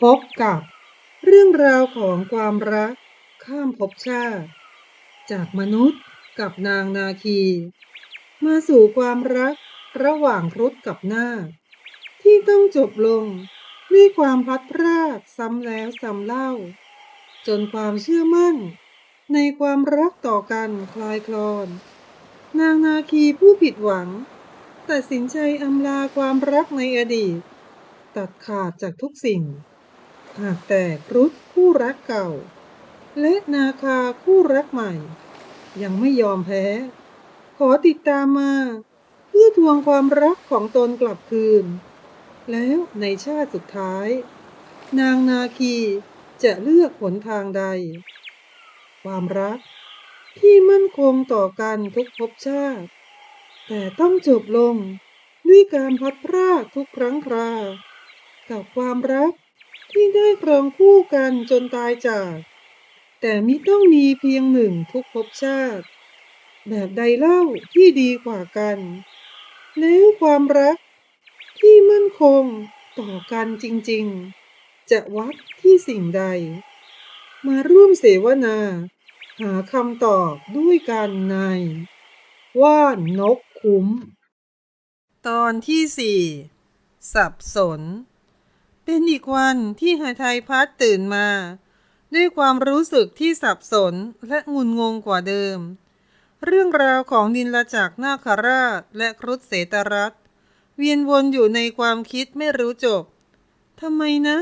พบกับ เรื่องราวของความรัก ข้ามภพชาติ จากมนุษย์กับนางนาคี มาสู่ความรักระหว่างครุฑกับหน้า ที่ต้องจบลงด้วยความพลัดพรากซ้ำแล้วซ้ำเล่า จนความเชื่อมั่น ในความรักต่อกันคลายคลอน นางนาคีผู้ผิดหวัง ตัดสินใจอำลาความรักในอดีต ตัดขาดจากทุกสิ่ง หากแต่รุฑคู่รักเก่า และนาคาคู่รักใหม่ ยังไม่ยอมแพ้ ขอติดตามมา เพื่อทวงความรักของตนกลับคืน แล้วในชาติสุดท้าย นางนาคีจะเลือกหนทางใด ความรักที่มั่นคงต่อกันทุกภพชาติ แต่ต้องจบลงด้วยการพัดพรากทุกครั้งครา กับความรัก ที่ได้ครองคู่กันจนตายจาก แต่มิต้องมีเพียงหนึ่งทุกภพชาติ แบบใดเล่าที่ดีกว่ากัน แล้วความรักที่มั่นคงต่อกันจริงๆ จะวัดที่สิ่งใด มาร่วมเสวนา หาคำตอบด้วยกันใน ว่านกคุ้ม ตอนที่สี่สับสน เป็นอีกวันที่หาไทยพัดตื่นมา ด้วยความรู้สึกที่สับสนและงุนงงกว่าเดิม เรื่องราวของนินละจากนาคราชและครุฑเสตรัตเวียนวนอยู่ในความคิดไม่รู้จบทำไมนะ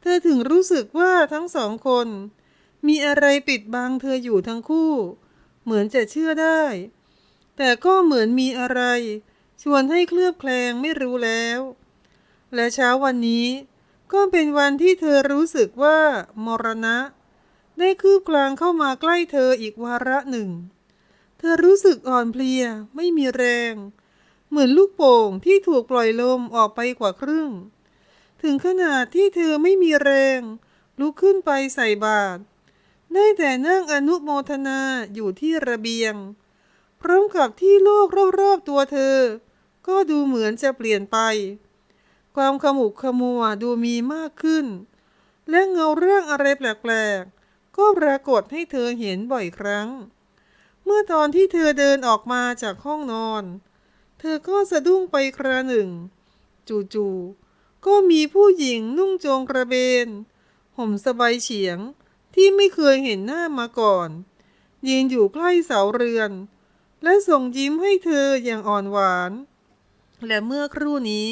เธอถึงรู้สึกว่าทั้งสองคน มีอะไรปิดบังเธออยู่ทั้งคู่ เหมือนจะเชื่อได้ แต่ก็เหมือนมีอะไร ชวนให้เคลือบแคลงไม่รู้แล้ว และเช้าวันนี้ก็เป็นวันที่เธอรู้สึกว่ามรณะ ได้คืบกลางเข้ามาใกล้เธออีกวาระหนึ่ง เธอรู้สึกอ่อนเพลียไม่มีแรง เหมือนลูกโป่งที่ถูกปล่อยลมออกไปกว่าครึ่ง ถึงขนาดที่เธอไม่มีแรง ลุกขึ้นไปใส่บาตรได้แต่นั่งอนุโมทนาอยู่ที่ระเบียง พร้อมกับที่โลกรอบๆตัวเธอ ก็ดูเหมือนจะเปลี่ยนไป ความขมุกขมัวดูมีมากขึ้น และเงาเรื่องอะไรแปลกๆ ก็ปรากฏให้เธอเห็นบ่อยครั้ง เมื่อตอนที่เธอเดินออกมาจากห้องนอน เธอก็สะดุ้งไปคราหนึ่ง จู่ๆ ก็มีผู้หญิงนุ่งโจงกระเบน ห่มสบายเฉียงที่ไม่เคยเห็นหน้ามาก่อน ยืนอยู่ใกล้เสาเรือน และส่งยิ้มให้เธออย่างอ่อนหวาน และเมื่อครู่นี้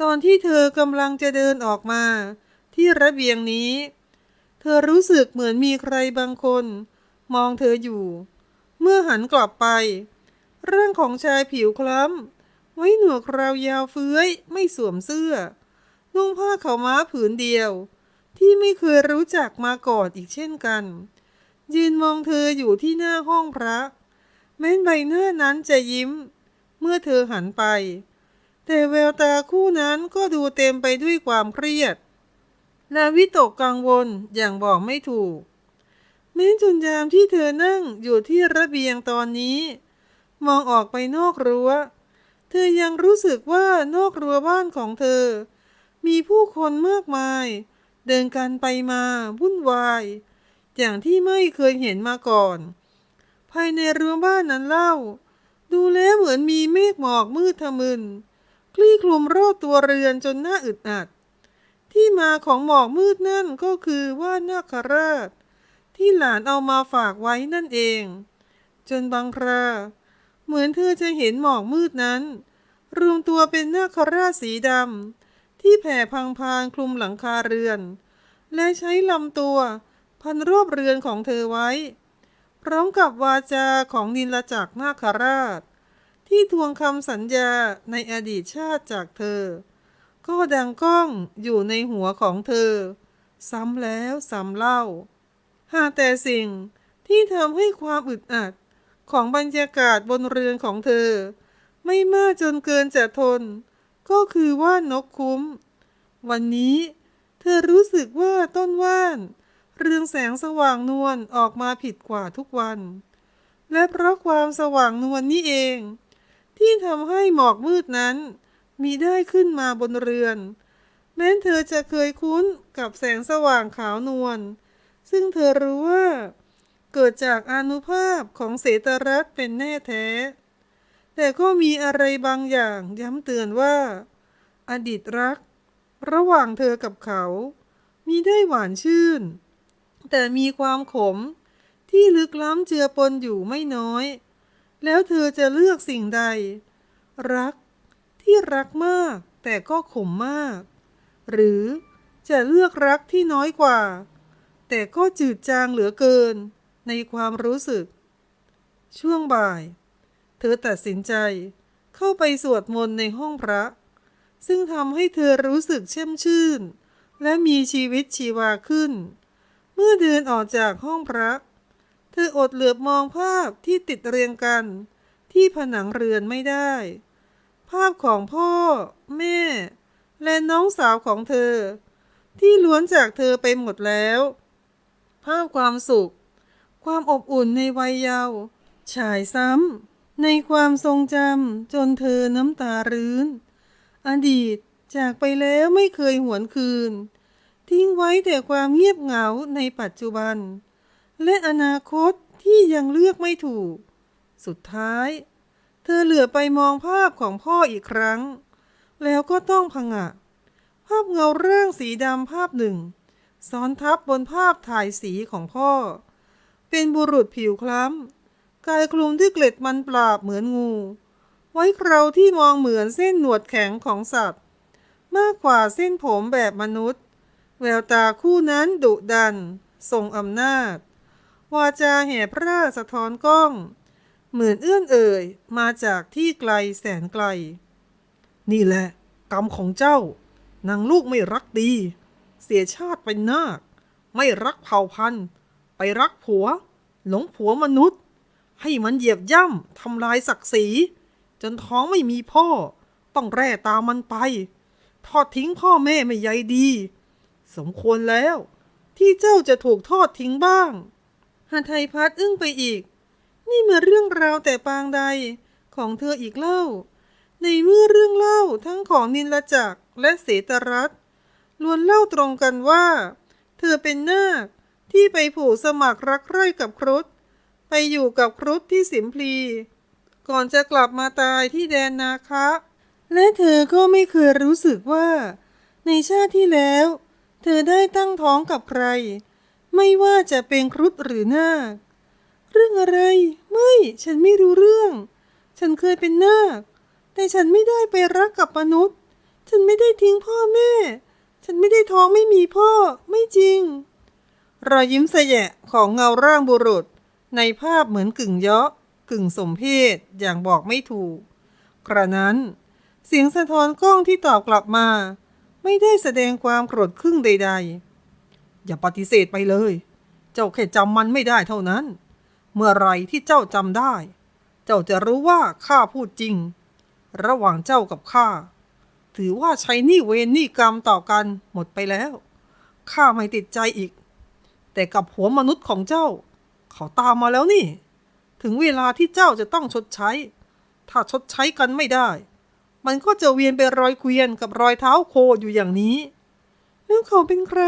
ตอนที่เธอกำลังจะเดินออกมา ที่ระเบียงนี้ เธอรู้สึกเหมือนมีใครบางคน มองเธออยู่ เมื่อหันกลับไป เรื่องของชายผิวคล้ำ ไว้หนวกคราวยาวเฟื้อยไม่สวมเสื้อ นุ่งผ้าขาวม้าผืนเดียว ที่ไม่เคยรู้จักมาก่อนอีกเช่นกัน ยืนมองเธออยู่ที่หน้าห้องพระ แม้นใบหน้านั้นจะยิ้ม เมื่อเธอหันไป แต่แววตาคู่นั้นก็ดูเต็มไปด้วยความเครียด และวิตกกังวลอย่างบอกไม่ถูกแม้จนยามที่เธอนั่งอยู่ที่ระเบียงตอนนี้ มองออกไปนอกรั้ว เธอยังรู้สึกว่านอกรั้วบ้านของเธอ มีผู้คนมากมาย เดินกันไปมาวุ่นวาย อย่างที่ไม่เคยเห็นมาก่อน ภายในรั้วบ้านนั้นเล่า ดูแล้วเหมือนมีเมฆหมอกมืดทะมึน ลี่คลุมรอบตัวเรือนจนน่าอึดอัด ที่มาของหมอกมืดนั่นก็คือว่านาคราช ที่หลานเอามาฝากไว้นั่นเอง จนบางคราเหมือนเธอจะเห็นหมอกมืดนั้น รวมตัวเป็นนาคราชสีดำที่แผ่พังพานคลุมหลังคาเรือน และใช้ลำตัวพันรอบเรือนของเธอไว้ พร้อมกับวาจาของนิลจักรนาคราช ที่ทวงคำสัญญาในอดีตชาติจากเธอ ก็ดังก้องอยู่ในหัวของเธอ ซ้ำแล้วซ้ำเล่า หากแต่สิ่งที่ทำให้ความอึดอัดของบรรยากาศบนเรือนของเธอ ไม่มากจนเกินจะทน ก็คือว่านกคุ้ม วันนี้เธอรู้สึกว่าต้นว่าน เรืองแสงสว่างนวลออกมาผิดกว่าทุกวัน และเพราะความสว่างนวลนี้เอง ที่ทำให้หมอกมืดนั้น มีได้ขึ้นมาบนเรือน แม้เธอจะเคยคุ้นกับแสงสว่างขาวนวลซึ่งเธอรู้ว่า เกิดจากอนุภาพของเสตรัตเป็นแน่แท้ แต่ก็มีอะไรบางอย่างย้ำเตือนว่า อดีตรัก ระหว่างเธอกับเขา มีได้หวานชื่น แต่มีความขมที่ลึกล้ำเจือปนอยู่ไม่น้อย แล้วเธอจะเลือกสิ่งใด รักที่รักมากแต่ก็ขมมาก หรือจะเลือกรักที่น้อยกว่า แต่ก็จืดจางเหลือเกิน ในความรู้สึก ช่วงบ่าย เธอตัดสินใจเข้าไปสวดมนต์ในห้องพระ ซึ่งทำให้เธอรู้สึกเช่มชื่น และมีชีวิตชีวาขึ้น เมื่อเดินออกจากห้องพระเเธออดเหลือบมองภาพที่ติดเรียงกัน ที่ผนังเรือนไม่ได้ ภาพของพ่อ แม่ และน้องสาวของเธอ ที่ล้วนจากเธอไปหมดแล้ว ภาพความสุข ความอบอุ่นในวัยเยาว์ฉายซ้ำในความทรงจำจนเธอน้ำตารื้น อดีตจากไปแล้วไม่เคยหวนคืน ทิ้งไว้แต่ความเงียบเหงาในปัจจุบัน และอนาคตที่ยังเลือกไม่ถูก สุดท้าย เธอเหลือไปมองภาพของพ่ออีกครั้ง แล้วก็ต้องผงะ ภาพเงาร่างสีดำภาพหนึ่ง ซ้อนทับบนภาพถ่ายสีของพ่อ เป็นบุรุษผิวคล้ำกายคลุมด้วยเกล็ดมันปราบเหมือนงู ไว้เคราที่มองเหมือนเส้นหนวดแข็งของสัตว์ มากกว่าเส้นผมแบบมนุษย์ แววตาคู่นั้นดุดัน ทรงอำนาจ วาจาแห่พระราสะท้อนกล้อง เหมือนเอื้อนเอ่ย มาจากที่ไกลแสนไกล นี่แหละ กรรมของเจ้านางลูกไม่รักดี เสียชาติเป็นนาค ไม่รักเผ่าพันธุ์ ไปรักผัว หลงผัวมนุษย์ ให้มันเหยียบย่ำทำลายศักดิ์ศรี จนท้องไม่มีพ่อ ต้องแร่ตามมันไป ทอดทิ้งพ่อแม่ไม่ใยดี สมควรแล้ว ที่เจ้าจะถูกทอดทิ้งบ้าง หาไทยพัดอึ้งไปอีก นี่มาเรื่องราวแต่ปางใดของเธออีกเล่า ในเมื่อเรื่องเล่าทั้งของนินลจักและเสตรัตน์ล้วนเล่าตรงกันว่า เธอเป็นนาคที่ไปผูกสมัครรักใคร่กับครุฑไปอยู่กับครุฑที่สิมพลี ก่อนจะกลับมาตายที่แดนนาคะ และเธอก็ไม่เคยรู้สึกว่า ในชาติที่แล้ว เธอได้ตั้งท้องกับใคร ไม่ว่าจะเป็นครุฑหรือนาค เรื่องอะไร ไม่ ฉันไม่รู้เรื่อง ฉันเคยเป็นนาค แต่ฉันไม่ได้ไปรักกับมนุษย์ ฉันไม่ได้ทิ้งพ่อแม่ ฉันไม่ได้ท้องไม่มีพ่อ ไม่จริง รอยยิ้มแสยะของเงาร่างบุรุษ ในภาพเหมือนกึ่งเยาะกึ่งสมเพศอย่างบอกไม่ถูก กระนั้น เสียงสะท้อนกล้องที่ตอบกลับมา ไม่ได้แสดงความโกรธครึ่งใด ๆ อย่าปฏิเสธไปเลย เจ้าแค่จำมันไม่ได้เท่านั้น เมื่อไรที่เจ้าจำได้ เจ้าจะรู้ว่าข้าพูดจริง ระหว่างเจ้ากับข้า ถือว่าใช้นี้เวรนี้กรรมต่อกันหมดไปแล้ว ข้าไม่ติดใจอีก แต่กับหัวมนุษย์ของเจ้า เขาตามมาแล้วนี่ ถึงเวลาที่เจ้าจะต้องชดใช้ ถ้าชดใช้กันไม่ได้ มันก็จะเวียนไปรอยเกวียนกับรอยเท้าโคอยู่อย่างนี้แล้วเขาเป็นใคร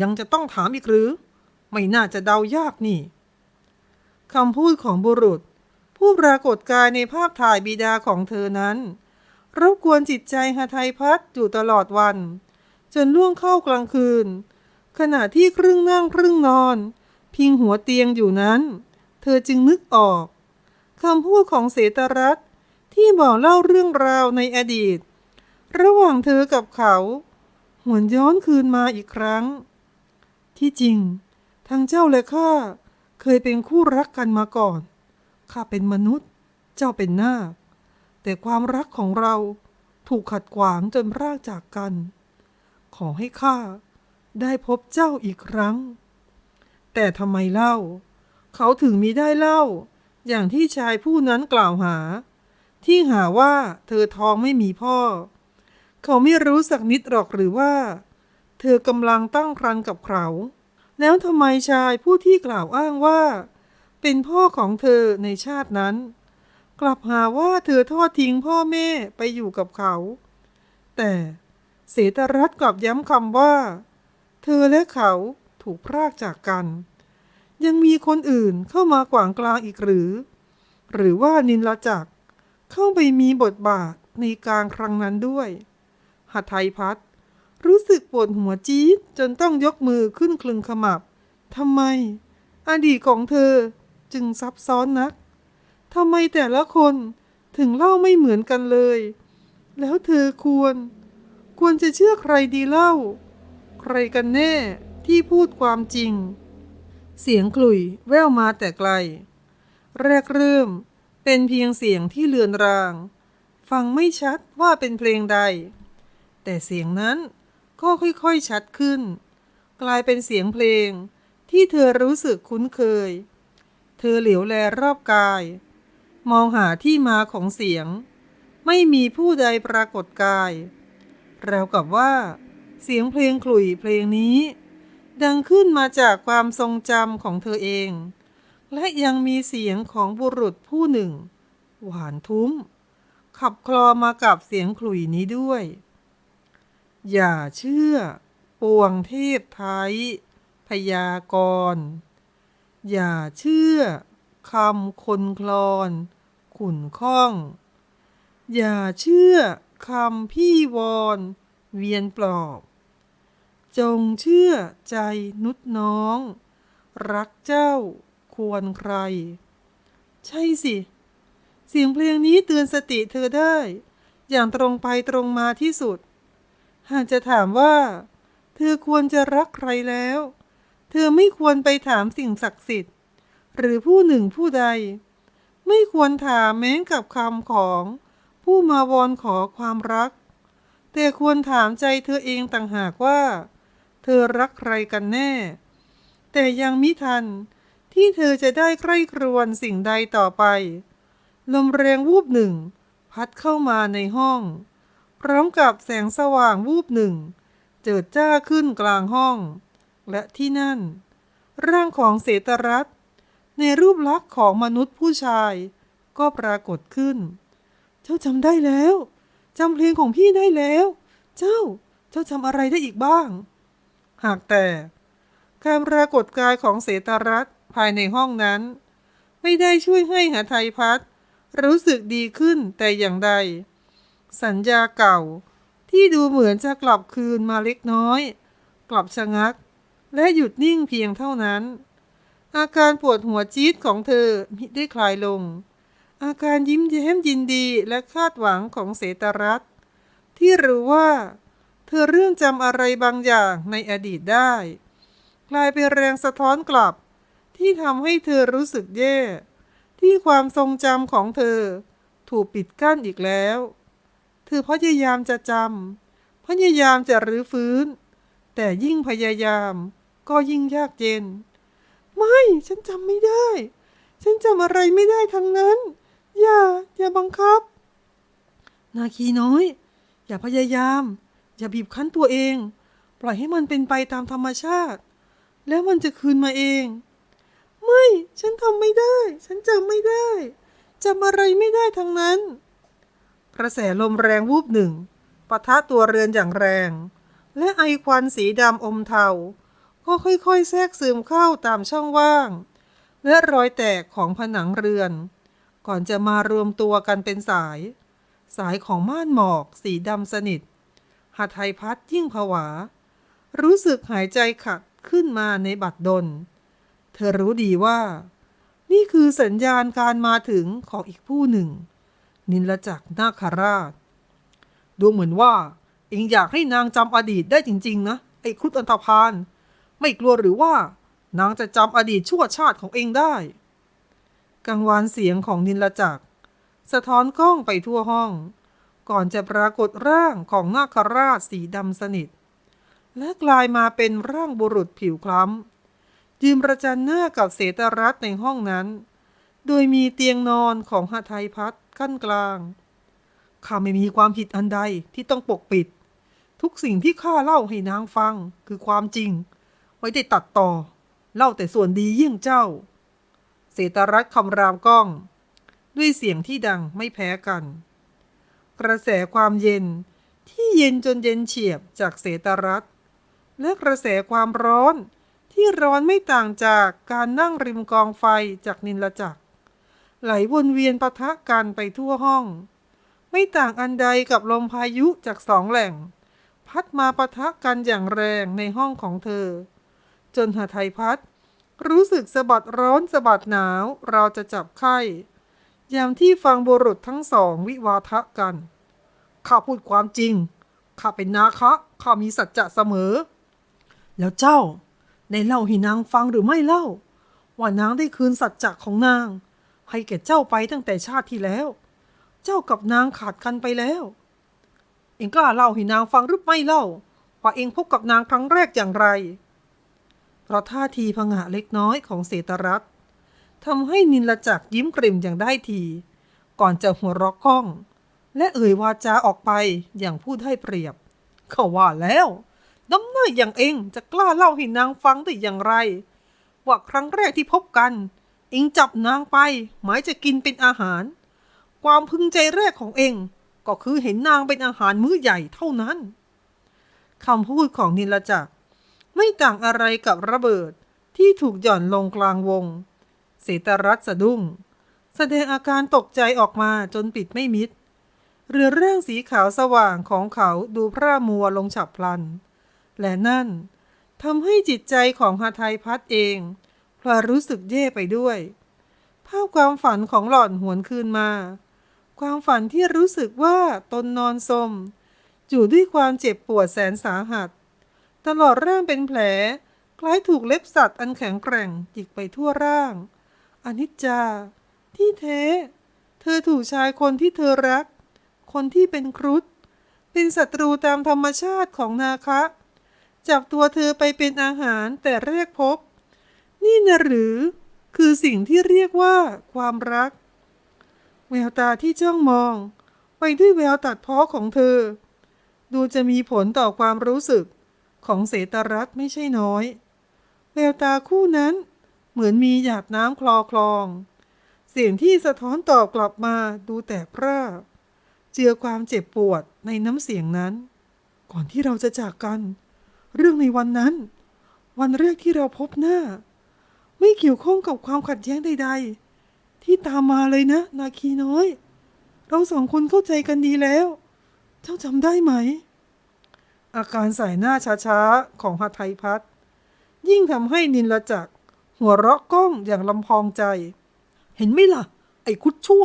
ยังจะต้องถามอีกหรือ ไม่น่าจะเดายากนี่คำพูดของบุรุษ ผู้ปรากฏกายในภาพถ่ายบิดาของเธอนั้นรบกวนจิตใจหาไทยพัดอยู่ตลอดวัน จนล่วงเข้ากลางคืน ขณะที่ครึ่งนั่งครึ่งนอน พิงหัวเตียงอยู่นั้น เธอจึงนึกออกคำพูดของเสตรัตที่บอกเล่าเรื่องราวในอดีต ระหว่างเธอกับเขา หวนย้อนคืนมาอีกครั้ง ที่จริง ทั้งเจ้าและข้าเคยเป็นคู่รักกันมาก่อน ข้าเป็นมนุษย์ เจ้าเป็นนาค แต่ความรักของเราถูกขัดขวางจนพรากจากกัน ขอให้ข้าได้พบเจ้าอีกครั้ง แต่ทำไมเล่า เขาถึงมีได้เล่า อย่างที่ชายผู้นั้นกล่าวหา ที่หาว่าเธอท้องไม่มีพ่อ เขาไม่รู้สักนิดหรอกหรือว่า เธอกำลังตั้งครรภ์กับเขา แล้วทำไมชายผู้ที่กล่าวอ้างว่า เป็นพ่อของเธอในชาตินั้น กลับหาว่าเธอทอดทิ้งพ่อแม่ไปอยู่กับเขา แต่เสตรัตกลับย้ำคำว่า เธอและเขาถูกพรากจากกัน ยังมีคนอื่นเข้ามากว่างกลางอีกหรือ หรือว่านินลจักเข้าไปมีบทบาทในการครั้งนั้นด้วยหัตไทยพัฒน์ รู้สึกปวดหัวจี๊ดจนต้องยกมือขึ้นคลึงขมับทำไม อดีตของเธอจึงซับซ้อนนักทำไมแต่ละคนถึงเล่าไม่เหมือนกันเลย แล้วเธอควร ควรจะเชื่อใครดีเล่า ใครกันแน่ที่พูดความจริง เสียงขลุ่ยแว่วมาแต่ไกล แรกเริ่มเป็นเพียงเสียงที่เลือนราง ฟังไม่ชัดว่าเป็นเพลงใด แต่เสียงนั้น ก็ค่อยๆชัดขึ้น กลายเป็นเสียงเพลง ที่เธอรู้สึกคุ้นเคย เธอเหลียวแลรอบกาย มองหาที่มาของเสียง ไม่มีผู้ใดปรากฏกาย ราวกับว่า เสียงเพลงขลุ่ยเพลงนี้ ดังขึ้นมาจากความทรงจำของเธอเอง และยังมีเสียงของบุรุษผู้หนึ่ง หวานทุ้ม ขับคลอมากับเสียงขลุ่ยนี้ด้วย อย่าเชื่อ ปวงเทพไทย พยากรณ์อย่าเชื่อคำคนคลอน ขุนข้อง อย่าเชื่อคำพี่วอนเวียนปลอบ จงเชื่อใจนุดน้อง รักเจ้าควรใคร ใช่สิ เสียงเพลงนี้เตือนสติเธอได้ อย่างตรงไปตรงมาที่สุด หากจะถามว่า เธอควรจะรักใครแล้ว เธอไม่ควรไปถามสิ่งศักดิ์สิทธิ์ หรือผู้หนึ่งผู้ใด ไม่ควรถามแม้กับคำของผู้มาวอนขอความรัก แต่ควรถามใจเธอเองต่างหากว่า เธอรักใครกันแน่ แต่ยังมิทันที่เธอจะได้ใคร่ครวญสิ่งใดต่อไป ลมแรงวูบหนึ่ง พัดเข้ามาในห้อง พร้อมกับแสงสว่างวูบหนึ่ง เจิดจ้าขึ้นกลางห้อง และที่นั่น ร่างของเสตรัตในรูปลักษณ์ของมนุษย์ผู้ชาย ก็ปรากฏขึ้น เจ้าจำได้แล้วจำเพลงของพี่ได้แล้ว เจ้า เจ้าจำอะไรได้อีกบ้าง หากแต่ การปรากฏกายของเสตรัตภายในห้องนั้น ไม่ได้ช่วยให้หาไทยพัฒรู้สึกดีขึ้นแต่อย่างใด สัญญาเก่า ที่ดูเหมือนจะกลับคืนมาเล็กน้อย กลับชะงัก และหยุดนิ่งเพียงเท่านั้น อาการปวดหัวจี๊ดของเธอมิได้คลายลง อาการยิ้มแย้มยินดีและคาดหวังของเสตรัตที่รู้ว่า เธอเรื่องจำอะไรบางอย่างในอดีตได้ กลายเป็นแรงสะท้อนกลับ ที่ทำให้เธอรู้สึกแย่ ที่ความทรงจำของเธอ ถูกปิดกั้นอีกแล้ว เธอพยายามจะจำพยายามจะรื้อฟื้น แต่ยิ่งพยายามก็ยิ่งยากเย็น ไม่ฉันจำไม่ได้ ฉันจำอะไรไม่ได้ทั้งนั้น อย่า อย่าบังคับ นาคีน้อย อย่าพยายาม อย่าบีบคั้นตัวเอง ปล่อยให้มันเป็นไปตามธรรมชาติ แล้วมันจะคืนมาเอง ไม่ ฉันทำไม่ได้ ฉันจำไม่ได้จำอะไรไม่ได้ทั้งนั้น กระแสลมแรงวูบหนึ่งปะทะตัวเรือนอย่างแรง และไอควันสีดำอมเทา ก็ค่อยๆ แทรกซึมเข้าตามช่องว่าง และรอยแตกของผนังเรือน ก่อนจะมารวมตัวกันเป็นสาย สายของม่านหมอกสีดำสนิทหาไทยพัดยิ่งผวา รู้สึกหายใจขัดขึ้นมาในบัดดล เธอรู้ดีว่า นี่คือสัญญาณการมาถึงของอีกผู้หนึ่ง นินละจักนาคราช ดูเหมือนว่าเองอยากให้นางจำอดีตได้จริง ๆ นะ ไอ้ครุฑอันธพาลไม่กลัวหรือว่า นางจะจำอดีตชั่วชาติของเองได้ กังวานเสียงของนินละจักสะท้อนกล้องไปทั่วห้อง ก่อนจะปรากฏร่างของนาคราชสีดำสนิท และกลายมาเป็นร่างบุรุษผิวคล้ำยืนประจันหน้ากับเสตรัตในห้องนั้น โดยมีเตียงนอนของหทัยพัฒ ขั้นกลาง ข้าไม่มีความผิดอันใดที่ต้องปกปิด ทุกสิ่งที่ข้าเล่าให้นางฟังคือความจริงไม่ได้ตัดต่อ เล่าแต่ส่วนดียิ่งเจ้า เสตรัตน์คำรามก้อง ด้วยเสียงที่ดังไม่แพ้กัน กระแสความเย็นที่เย็นจนเย็นเฉียบจากเสตรัฐและกระแสความร้อนที่ร้อนไม่ต่างจากการนั่งริมกองไฟจากนินลจักร ไหลวนเวียนปะทะกันไปทั่วห้อง ไม่ต่างอันใดกับลมพายุจากสองแหล่ง พัดมาปะทะกันอย่างแรงในห้องของเธอ จนหาไทยพัดรู้สึกสะบัดร้อนสะบัดหนาวเราจะจับไข้ยามที่ฟังบุรุษทั้งสองวิวาทะกัน ข้าพูดความจริง ข้าเป็นนาคะ ข้ามีสัจจะเสมอ แล้วเจ้า ได้เล่าให้นางฟังหรือไม่เล่า ว่านางได้คืนสัจจะของนาง ให้แก่เจ้าไปตั้งแต่ชาติที่แล้ว เจ้ากับนางขาดกันไปแล้ว เองกล้าเล่าให้นางฟังหรือไม่เล่า ว่าเองพบกับนางครั้งแรกอย่างไร เพราะท่าทีผงะเล็กน้อยของเศรษฐรัตทำให้นินละจักยิ้มกริ่มอย่างได้ที ก่อนจะหัวเราะก้อง และเอ่ยวาจาออกไปอย่างพูดให้เปรียบ เขาว่าแล้วน้ำเน้ออย่างเองจะกล้าเล่าให้นางฟังได้อย่างไร ว่าครั้งแรกที่พบกัน เองจับนางไป หมายจะกินเป็นอาหาร ความพึงใจแรกของเองก็คือเห็นนางเป็นอาหารมื้อใหญ่เท่านั้นคำพูดของนิลจักร ไม่ต่างอะไรกับระเบิดที่ถูกหย่อนลงกลางวง เสตรัตสะดุ้ง แสดงอาการตกใจออกมาจนปิดไม่มิด เรือเร่างสีขาวสว่างของเขาดูพร่ามัวลงฉับพลัน และนั่นทำให้จิตใจของฮาไทยพัดเอง พลอยรู้สึกแย่ไปด้วย ภาพความฝันของหล่อนหวนคืนมา ความฝันที่รู้สึกว่าตนนอนสมอยู่ด้วยความเจ็บปวดแสนสาหัส ตลอดร่างเป็นแผล คล้ายถูกเล็บสัตว์อันแข็งแกร่งจิกไปทั่วร่าง อนิจจา ที่แท้เธอถูกชายคนที่เธอรัก คนที่เป็นครุฑเป็นศัตรูตามธรรมชาติของนาคะ จับตัวเธอไปเป็นอาหารแต่แรกพบ นี่นะหรือ คือสิ่งที่เรียกว่าความรัก แววตาที่จ้องมอง ไปด้วยแววตัดเพ้อของเธอ ดูจะมีผลต่อความรู้สึกของเสตรัตไม่ใช่น้อย แววตาคู่นั้นเหมือนมีหยาดน้ำคลอคลอง เสียงที่สะท้อนตอบกลับมาดูแตกพร่าเจือความเจ็บปวดในน้ำเสียงนั้น ก่อนที่เราจะจากกัน เรื่องในวันนั้น วันแรกที่เราพบหน้า ไม่เกี่ยวข้องกับความขัดแย้งใด ๆ ที่ตามมาเลยนะ นาคีน้อย เราสองคนเข้าใจกันดีแล้ว เจ้าจำได้ไหม อาการใส่หน้าช้าๆ ของหาไทยพัฒยิ่งทำให้นินละจัก หัวเราะก้องอย่างลำพองใจ เห็นไหมล่ะ ไอ้คุดชั่ว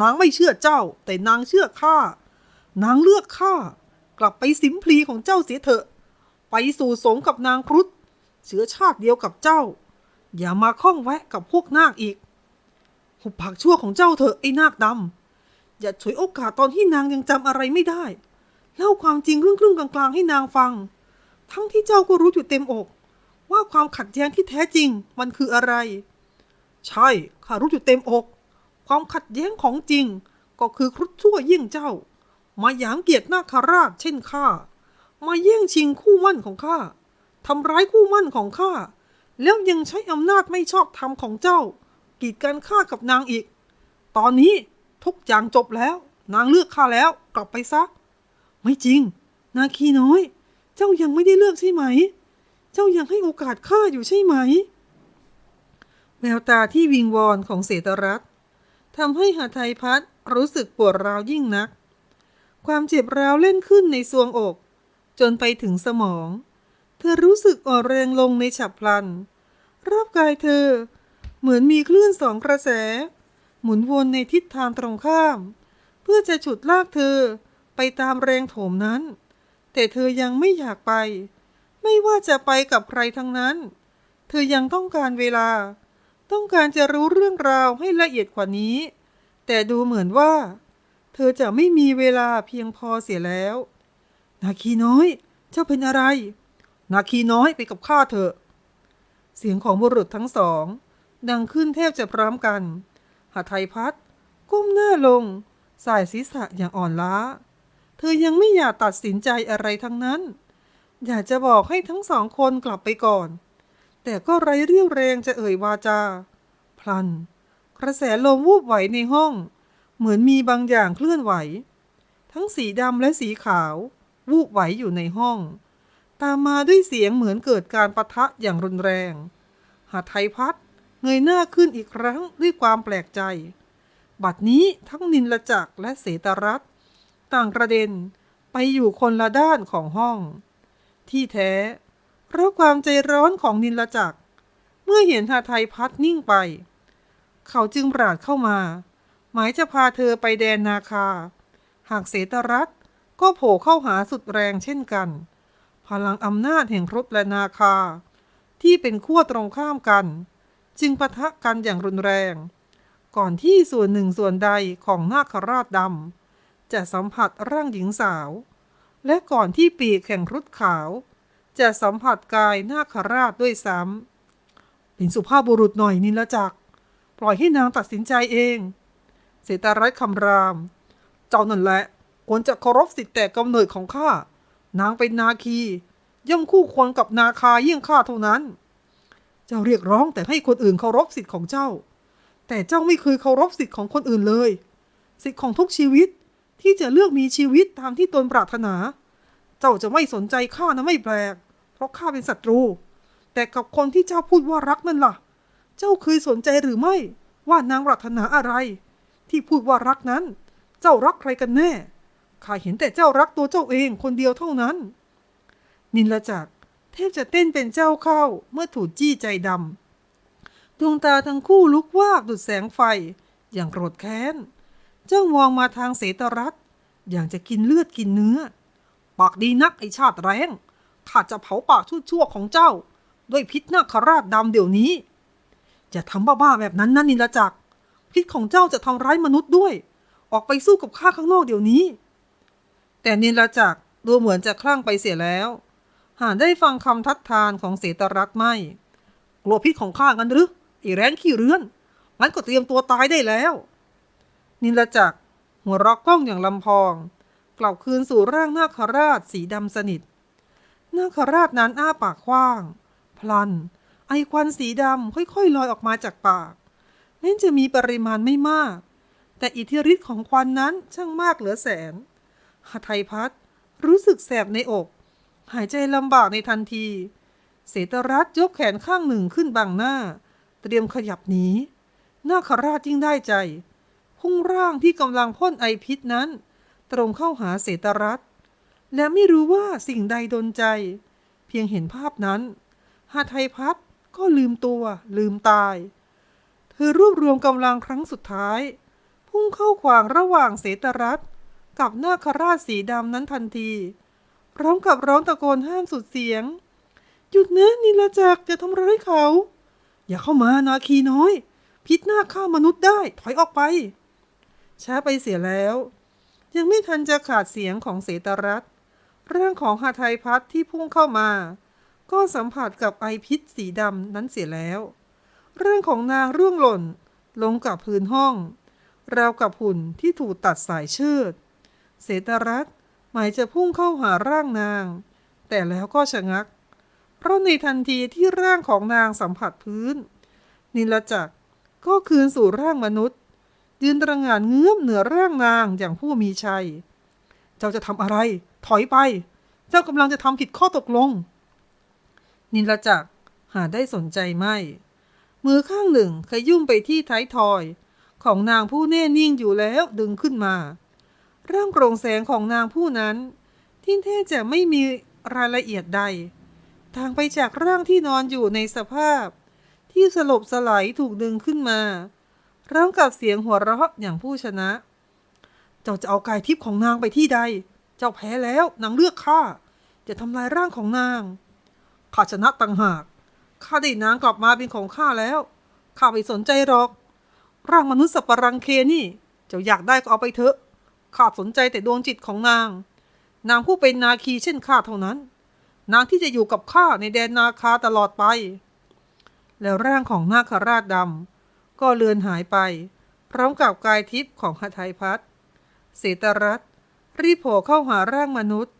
นางไม่เชื่อเจ้า แต่นางเชื่อข้านางเลือกข้ากลับไปสิมพลีของเจ้าเสียเถอะ ไปสู่สงกับนางครุฑเชื้อชาติเดียวกับเจ้า อย่ามาข้องแวะกับพวกนาคอีก หุบผักชั่วของเจ้าเถอะไอ้นาคดำอย่าฉวยโอกาสตอนที่นางยังจำอะไรไม่ได้ เล่าความจริงครึ่งครึ่งๆกลางๆ ให้นางฟัง ทั้งที่เจ้าก็รู้อยู่เต็มอก ว่าความขัดแย้งที่แท้จริงมันคืออะไร ใช่ข้ารู้อยู่เต็มอก ความขัดแย้งของจริง ก็คือครุฑชั่วยิ่งเจ้า มาหยามเกียรตินาคราชเช่นข้ามาแย่งชิงคู่มั่นของข้าทำร้ายคู่มั่นของข้า แล้วยังใช้อำนาจไม่ชอบธรรมของเจ้า กีดกันข้ากับนางอีก ตอนนี้ทุกอย่างจบแล้ว นางเลือกข้าแล้วกลับไปซะ ไม่จริง นาคีน้อย เจ้ายังไม่ได้เลือกใช่ไหม เจ้ายังให้โอกาสข้าอยู่ใช่ไหม แววตาที่วิงวอนของเสตรัตน์ทำให้หาไทยพัฒรู้สึกปวดร้าวยิ่งนัก ความเจ็บร้าวเล่นขึ้นในซวงอก จนไปถึงสมอง เธอรู้สึกอ่อนแรงลงในฉับพลันรอบกายเธอ เหมือนมีคลื่นสองกระแส หมุนวนในทิศทางตรงข้าม เพื่อจะฉุดลากเธอไปตามแรงโถมนั้น แต่เธอยังไม่อยากไป ไม่ว่าจะไปกับใครทั้งนั้น เธอยังต้องการเวลา ต้องการจะรู้เรื่องราวให้ละเอียดกว่านี้ แต่ดูเหมือนว่า เธอจะไม่มีเวลาเพียงพอเสียแล้ว นาคีน้อย เจ้าเป็นอะไร นาคีน้อยไปกับข้าเถอะ เสียงของบุรุษทั้งสอง ดังขึ้นแทบจะพร้อมกันหาไทยพัดก้มหน้าลง สายศีรษะอย่างอ่อนล้า เธอยังไม่อยากตัดสินใจอะไรทั้งนั้น อยากจะบอกให้ทั้งสองคนกลับไปก่อน แต่ก็ไร้เรี่ยวแรงจะเอ่ยวาจา พลัน กระแสลมวูบไหวในห้อง เหมือนมีบางอย่างเคลื่อนไหว ทั้งสีดำและสีขาว วูบไหวอยู่ในห้อง ตามมาด้วยเสียงเหมือนเกิดการปะทะอย่างรุนแรง หาไทยพัดเงยหน้าขึ้นอีกครั้งด้วยความแปลกใจ บัดนี้ทั้งนินละจักและเสตรัตต่างกระเด็นไปอยู่คนละด้านของห้อง ที่แท้ เพราะความใจร้อนของนินละจักเมื่อเห็นหาไทยพัดนิ่งไป เขาจึงปราดเข้ามา หมายจะพาเธอไปแดนนาคา หากเสตรัตก็โผล่เข้าหาสุดแรงเช่นกัน พลังอำนาจแห่งรุฑและนาคา ที่เป็นขั้วตรงข้ามกัน จึงปะทะกันอย่างรุนแรง ก่อนที่ส่วนหนึ่งส่วนใดของนาคราชดำจะสัมผัสร่างหญิงสาว และก่อนที่ปีกแห่งรุฑขาว จะสัมผัสกายนาคราชด้วยซ้ำเป็นสุภาพบุรุษหน่อยนินละจักปล่อยให้นางตัดสินใจเอง เสตรัตคำราม เจ้านั่นแหละควรจะเคารพสิทธิแต่กำเนิดของข้า นางเป็นนาคี ย่อมคู่ควรกับนาคาเยี่ยงข้าเท่านั้น เจ้าเรียกร้องแต่ให้คนอื่นเคารพสิทธิ์ของเจ้า แต่เจ้าไม่เคยเคารพสิทธิ์ของคนอื่นเลย สิทธิ์ของทุกชีวิตที่จะเลือกมีชีวิตตามที่ตนปรารถนา เจ้าจะไม่สนใจข้านะไม่แปลก เพราะข้าเป็นศัตรู แต่กับคนที่เจ้าพูดว่ารักนั่นล่ะ เจ้าเคยสนใจหรือไม่ว่านางปรารถนาอะไร ที่พูดว่ารักนั้น เจ้ารักใครกันแน่ ข้าเห็นแต่เจ้ารักตัวเจ้าเองคนเดียวเท่านั้น นินละจักรแทบจะเต้นเป็นเจ้าเข้าเมื่อถูกจี้ใจดำ ดวงตาทั้งคู่ลุกวาบดุดแสงไฟ อย่างโกรธแค้น เจ้ามองมาทางเสตรัตอย่างจะกินเลือดกินเนื้อ ปากดีนักไอชาติแรงข้าจะเผาปากชั่วๆของเจ้า ด้วยพิษนาคราชดำเดี๋ยวนี้ อย่าทำบ้าๆแบบนั้นนะนินละจักพิษของเจ้าจะทำร้ายมนุษย์ด้วย ออกไปสู้กับข้าข้างนอกเดี๋ยวนี้ แต่นินละจักดูเหมือนจะคลั่งไปเสียแล้ว หาได้ฟังคำทัดทานของเสตรัตน์ไม่ กลัวพิษของข้ากันหรืออีแรนขี้เรือนงั้นก็เตรียมตัวตายได้แล้ว นินละจักหัวรอกกล้องอย่างลำพอง กลับคืนสู่ร่างนาคราชสีดำสนิทนาคราชนั้นอ้าปากกว้าง พลัน ไอควันสีดำค่อยๆลอยออกมาจากปากแม้จะมีปริมาณไม่มาก แต่อิทธิฤทธิ์ของควันนั้นช่างมากเหลือแสน หทัยพัฒรู้สึกแสบในอก หายใจลำบากในทันที เสตรัตยกแขนข้างหนึ่งขึ้นบังหน้า เตรียมขยับหนีนาคราชยิ่งได้ใจ พุ่งร่างที่กำลังพ่นไอพิษนั้น ตรงเข้าหาเสตรัตและไม่รู้ว่าสิ่งใดดนใจ เพียงเห็นภาพนั้นหาไทยพัฒก็ลืมตัว ลืมตาย เธอรวบรวมกำลังครั้งสุดท้าย พุ่งเข้าขวางระหว่างเสตรัต กับนาคราชสีดำนั้นทันทีพร้อมกับร้องตะโกนห้ามสุดเสียง หยุดนะนิลจักรอย่าทำร้ายเขา อย่าเข้ามานาคีน้อย พิษหน้าฆ่ามนุษย์ได้ถอยออกไป ช้าไปเสียแล้ว ยังไม่ทันจะขาดเสียงของเสตรัตน์ร่างของหาไทยพัฒที่พุ่งเข้ามา ก็สัมผัสกับไอพิษสีดำนั้นเสียแล้ว เรื่องของนางร่วงหล่น ลงกับพื้นห้อง ราวกับหุ่นที่ถูกตัดสายเชือด เสตรัตน์หมายจะพุ่งเข้าหาร่างนาง แต่แล้วก็ชะงัก เพราะในทันทีที่ร่างของนางสัมผัสพื้น นิลจักรก็คืนสู่ร่างมนุษย์ ยืนตระหง่านเงื้อมเหนือร่างนางอย่างผู้มีชัย เจ้าจะทำอะไร ถอยไป เจ้ากำลังจะทำผิดข้อตกลง นิลจักรหาได้สนใจไม่ มือข้างหนึ่งขยุ่มไปที่ท้ายทอย ของนางผู้แน่นิ่งอยู่แล้วดึงขึ้นมา ร่างโปร่งแสงของนางผู้นั้น ที่แท้จะไม่มีรายละเอียดใด ทางไปจากร่างที่นอนอยู่ในสภาพ ที่สลบสลายถูกดึงขึ้นมาร้องกับเสียงหัวเราะอย่างผู้ชนะ เจ้าจะเอากายทิพย์ของนางไปที่ใด เจ้าแพ้แล้วนางเลือกข้า จะทำลายร่างของนาง ข้าชนะต่างหาก ข้าได้นางกลับมาเป็นของข้าแล้ว ข้าไม่สนใจหรอก ร่างมนุษย์สัปรังเคนี่ เจ้าอยากได้ก็เอาไปเถอะ ข้าสนใจแต่ดวงจิตของนาง นางผู้เป็นนาคีเช่นข้าเท่านั้น นางที่จะอยู่กับข้าในแดนนาคาตลอดไป แล้วร่างของนาคราชดำก็เลือนหายไป พร้อมกับกายทิพย์ของหทัยพัฒน์เสตรัตรีโผล่เข้าหาร่างมนุษย์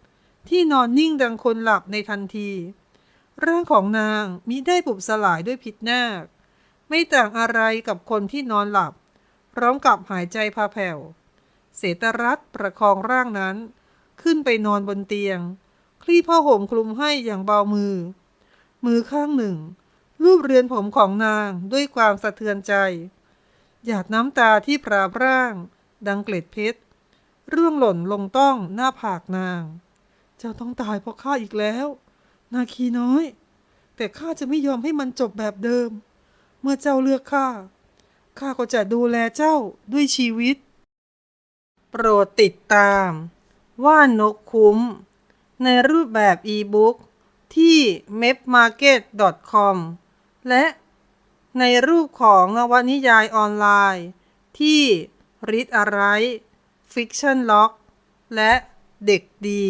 ที่นอนนิ่งดังคนหลับในทันที ร่างของนางมิได้บุบสลายด้วยพิษนาค ไม่ต่างอะไรกับคนที่นอนหลับ พร้อมกับหายใจพาแผ่ว เศรษฐรัตประคองร่างนั้น ขึ้นไปนอนบนเตียง คลี่ผ้าห่มคลุมให้อย่างเบามือ มือข้างหนึ่ง รูปเรือนผมของนางด้วยความสะเทือนใจ หยาดน้ำตาที่ปราบร่าง ดังเกล็ดเพชรร่วงหล่นลงต้องหน้าผากนาง เจ้าต้องตายเพราะข้าอีกแล้ว นาคีน้อย แต่ข้าจะไม่ยอมให้มันจบแบบเดิม เมื่อเจ้าเลือกข้าข้าก็จะดูแลเจ้าด้วยชีวิต โปรดติดตาม ว่านนกคุ้ม ในรูปแบบอีบุ๊กที่ m e p m a r k e t c o m และในรูปของนวนิยายออนไลน์ ที่ Read a r i t Fiction Lock และเด็กดี